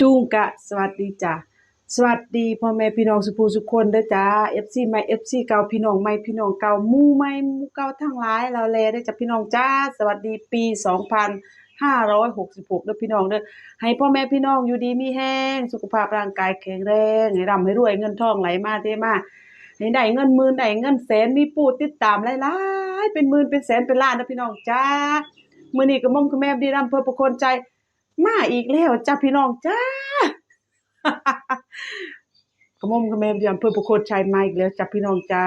จูงกะสวัสดีจ้ะสวัสดีพ่อแม่พี่น้องสุภูสุคนเด้อจ้า FC ใหม่ FC เก่าพี่น้องใหม่พี่น้องเก่ามู่ใหม่มู่เก่าทั้งหลายแล้วแลเด้จ้ะพี่น้องจ้าสวัสดีปี2566เด้อพี่น้องเด้อให้พ่อแม่พี่น้องอยู่ดีมีแรงสุขภาพร่างกายแข็งแรงให้ร่ำให้รวยเงินทองไหลมาเทมาให้ได้เงินหมื่นได้เงินแสนมีผู้ติดตามหลายๆเป็นหมื่นเป็นแสนเป็นล้านเด้อพี่น้องจ้ามื้อนี้ก็ม่อมคุณแม่ดีรำเพื่อประคนใจ มาอีกแล้วจ้าพี่น้องจ้ากระมมกระแม่เดียมเพื่อประโคนชัยมาอีกแล้วจ้าพี่น้องจ้า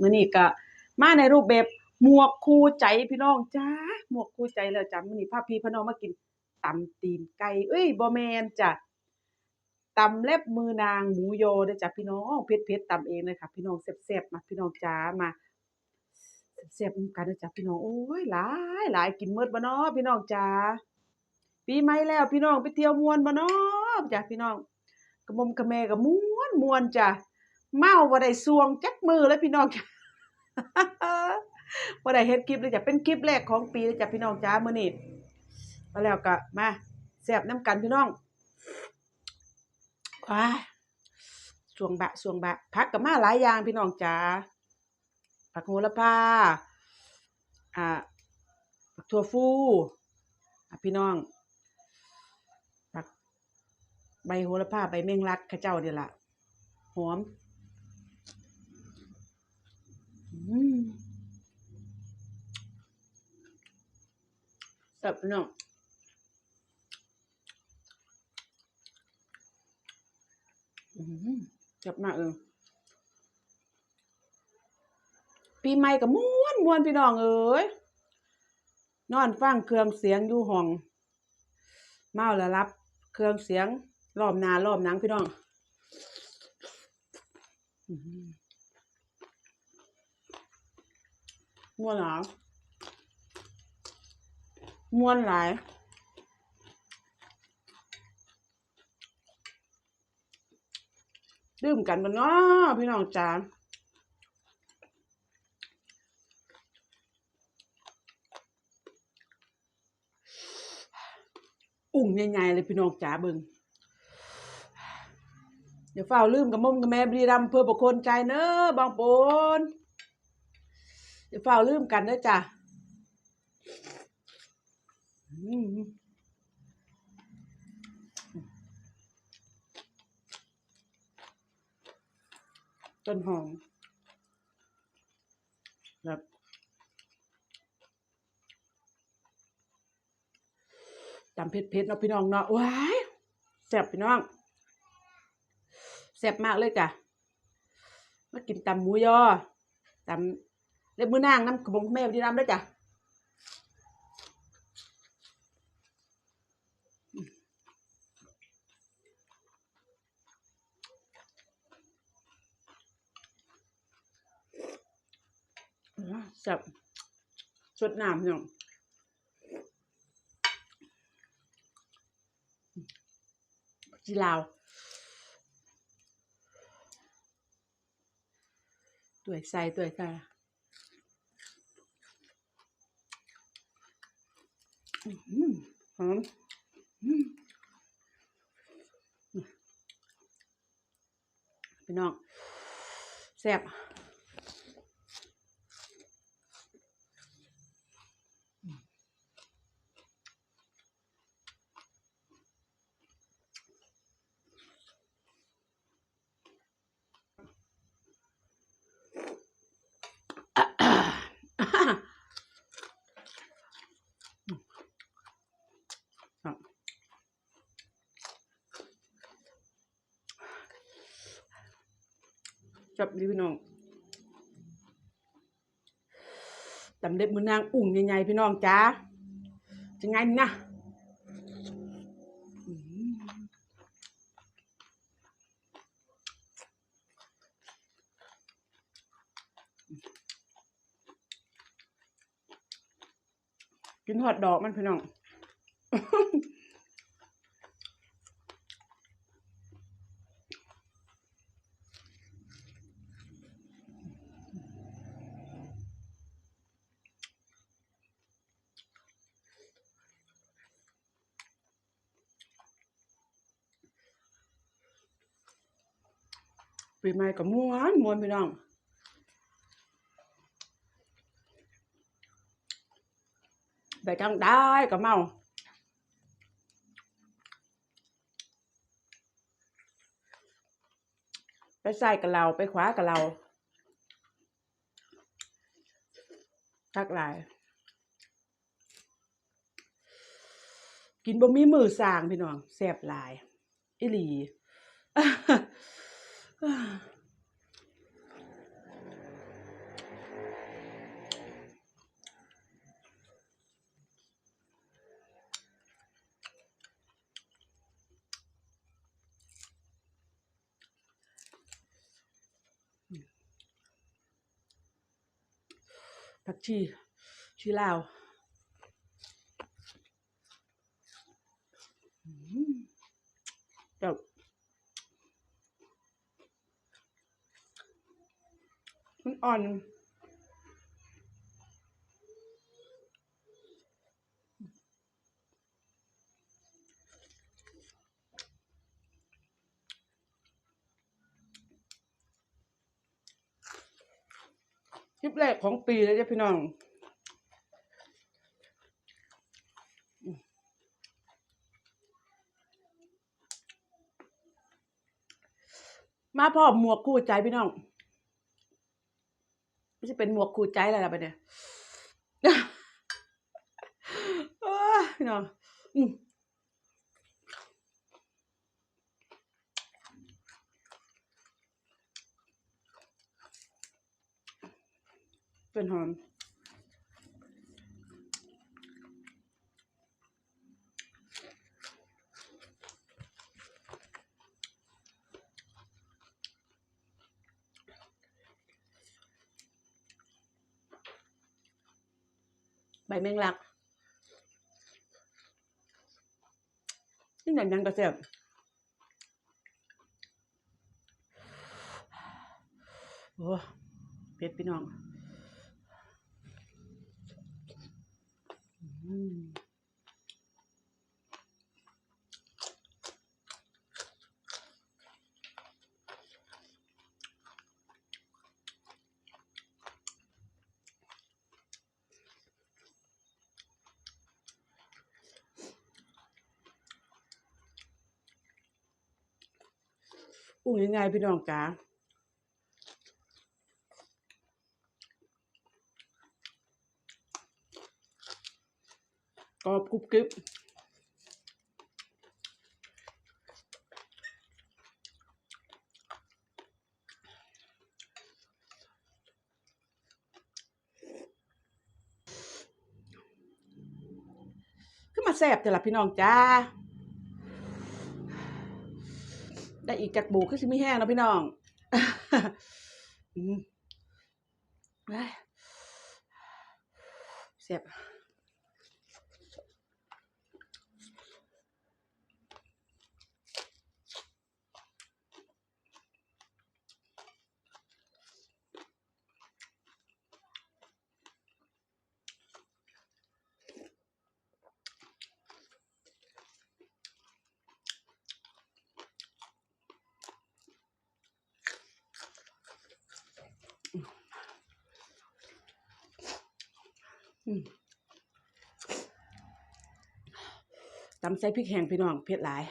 มื้อนี้ก็มาในรูปแบบหมวกคู่ใจพี่น้องจ้าหมวกคู่ใจแล้วจ้ามื้อนี้พาพี่พน้องมากินตำตีนไก่เอ้ยบ่แมนจ้ะตำเล็บมือนางหมูโยเด้อจ้ะพี่น้องเผ็ดๆตำเองเลยค่ะ พี่น้องแซ่บๆมาพี่น้องจ้ามา แซ่บๆนำกันเด้อจ้ะพี่น้องโอ้ยหลายหลายกินหมดบ่เนาะพี่น้องจ้าปีใหม่แล้วพี่น้องไปเที่ยวมวนบ่เนาะจ้ะพี่น้องกระมมกระแม่ก็ม่วนมวนจ้ะเมาบ่ได้สวงจักมือเลยพี่น้องจ้ะบ่ได้เฮ็ดคลิปเลยจ้ะเป็นคลิปแรกของปีเลยจ้ะพี่น้องจ้ามื้อนี้มาแล้วก็มาแซ่บน้ำกันพี่น้องว้ายสวงบะสวงบะผักก็มาหลายอย่างพี่น้องจ้า ผักโหระพาอ่าผักถั่วฟูอะพี่น้องผักใบโหระพาใบเม่งลักข้าเจ้าเดี๋ยวละหอมอืมแซ่บน้องอืมแซ่บมากเลย ปีใหม่ก็ม่วนม่วนพี่น้องเอ้ยนอนฟังเครื่องเสียงอยู่ห้อง เมาแล้วรับ เครื่องเสียงรอบนารอบนังพี่น้องอื้อหือม่วนหลายม่วนหลายดื่มกันบ่เนาะพี่น้องจ๋า ใหญ่ๆเลยพี่น้องจ๋าเบิงเดี๋ยวเฝ้าลืมกับมมกับแม่บรีรัมเพื่อประคนใจเนอะบางปนเดี๋ยวเฝ้าลืมกันเนอะจ้ะต้นหอมแบบตำ เผ็ดๆเนาะพี่น้องเนาะว้ายแซ่บพี่น้องแซ่บมากเลยจ้ะมากินตำหมูยอตำเล็บมือนางน้ำขบงแม่ดีรำด้วยจ้ะว้าวแซ่บสดน้ำพี่น้อง จีลาวตัวใส่ตัวใส่อื้อหือมอื้อพี่น้องแซ่บ จับดีพี่น้องตำเล็บมือนางอุ่งใหญ่ๆพี่น้องจ้าจะไงนะกินหอดดอกมันพี่น้อง ปีใหม่ก็มวนมวนพี่น้องไปจังได้ก็เมาไปใส่กับเราไปขวากับเราทักหลาย กินบะหมี่มือสางพี่น้องแซ่บหลายอีหลี ผักชีชีลาวอืมเจ้ามัน อ่อนคลิปแรกของปีเลยจ้ะพี่น้องมาพร้อมหมวกคู่ใจพี่น้อง ไม่ใช่เป็นหมวกคูใจอะไรล่ะไปเนี่ยโอ้ยพี่น้องเป็นหอม แมงลักนี่หนังยังกระเสียบโอ้เผ็ดพี่น้อง อืม อุ้ยยังไงพี่น้องจ๋ากรอบกรุบกริบขึ้นมาแซ่บแต่ละพี่น้องจ้า ได้อีกจากบูขึ้นสิไม่แห้งแล้วพี่น้องเสียบ ตำใส่พริกแห้งพี่น้องเผ็ดหลาย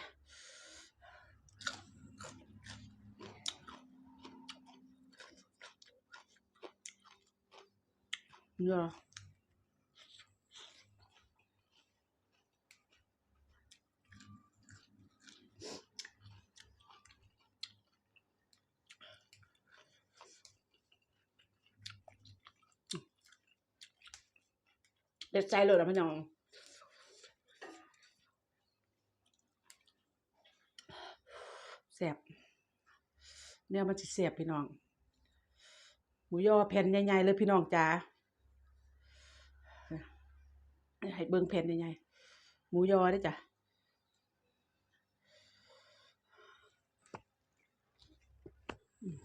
เนื้อ เด็ดใจเลยนะพี่น้องแสบเนี่ยมันจะเสียบพี่น้อง หมูยอแผ่นใหญ่ๆเลยพี่น้องจ้าให้เบิ้งแผ่นใหญ่ๆหมูยอได้จ้ะอืม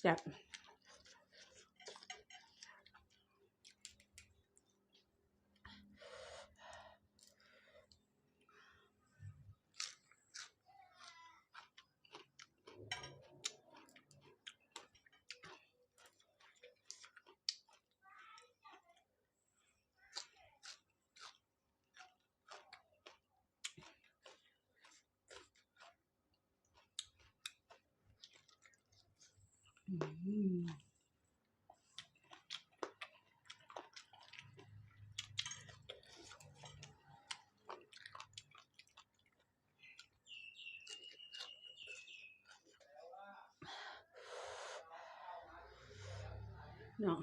แซ่บอืมเนาะ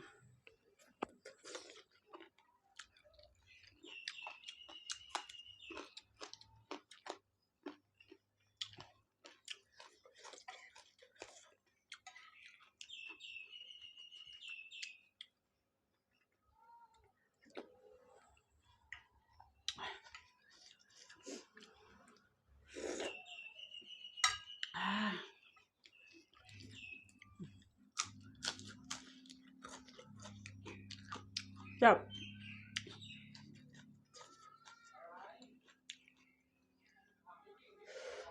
อ่า แซ่บ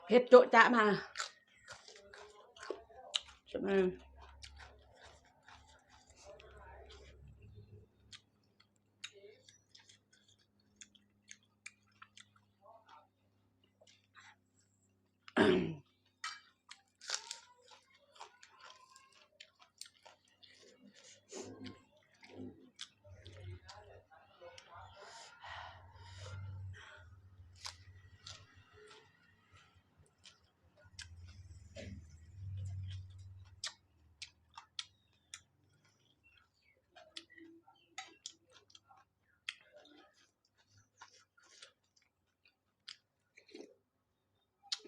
เผ็ดโจะจะมาใช่ไหม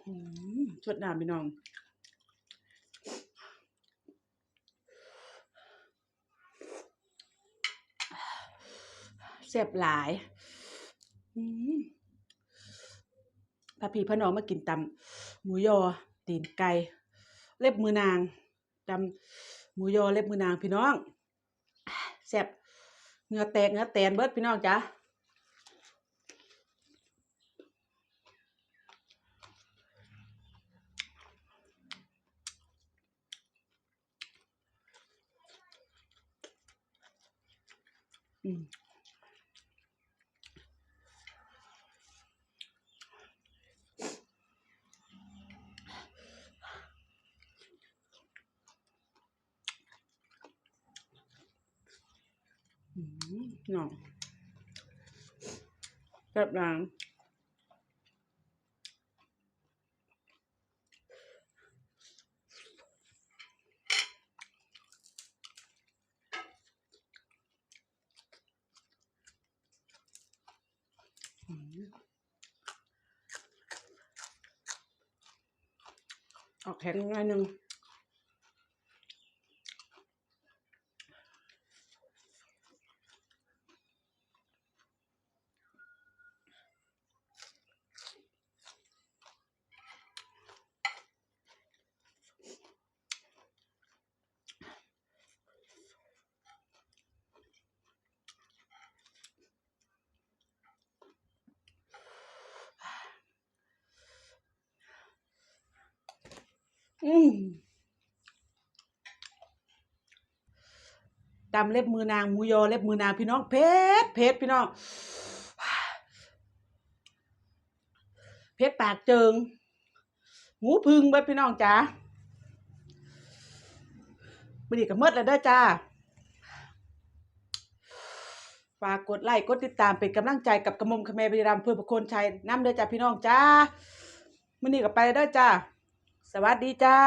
อืม ชดน้ำพี่น้องแซ่บหลายอืมพาพี่พน้องมากินตำหมูยอ ตีนไก่ เล็บมือนางตำหมูยอเล็บมือนางพี่น้องแซ่บเหงือแตกเหงือแตนเบิดพี่น้องจ้ะ อืมอืมเนาะแซ่บหลายอืมออกแข็งหน่อยหนึ่ง อืมตำเล็บมือนางมูยอเล็บมือนางพี่น้องเพชรเพชรพี่น้องเพชรปากเจิงหูพึงเบิดพี่น้องจ้าบดีกับเมดแล้วเด้อจ้าฝากกดไลค์กดติดตามเป็นกำลังใจกับกระมมขแมบริรัมเพื่อประโคนชัยน้ำเด้อจ้าพี่น้องจ้ามื้อนี้ก็ไปเด้อจ้า สวัสดีจ้า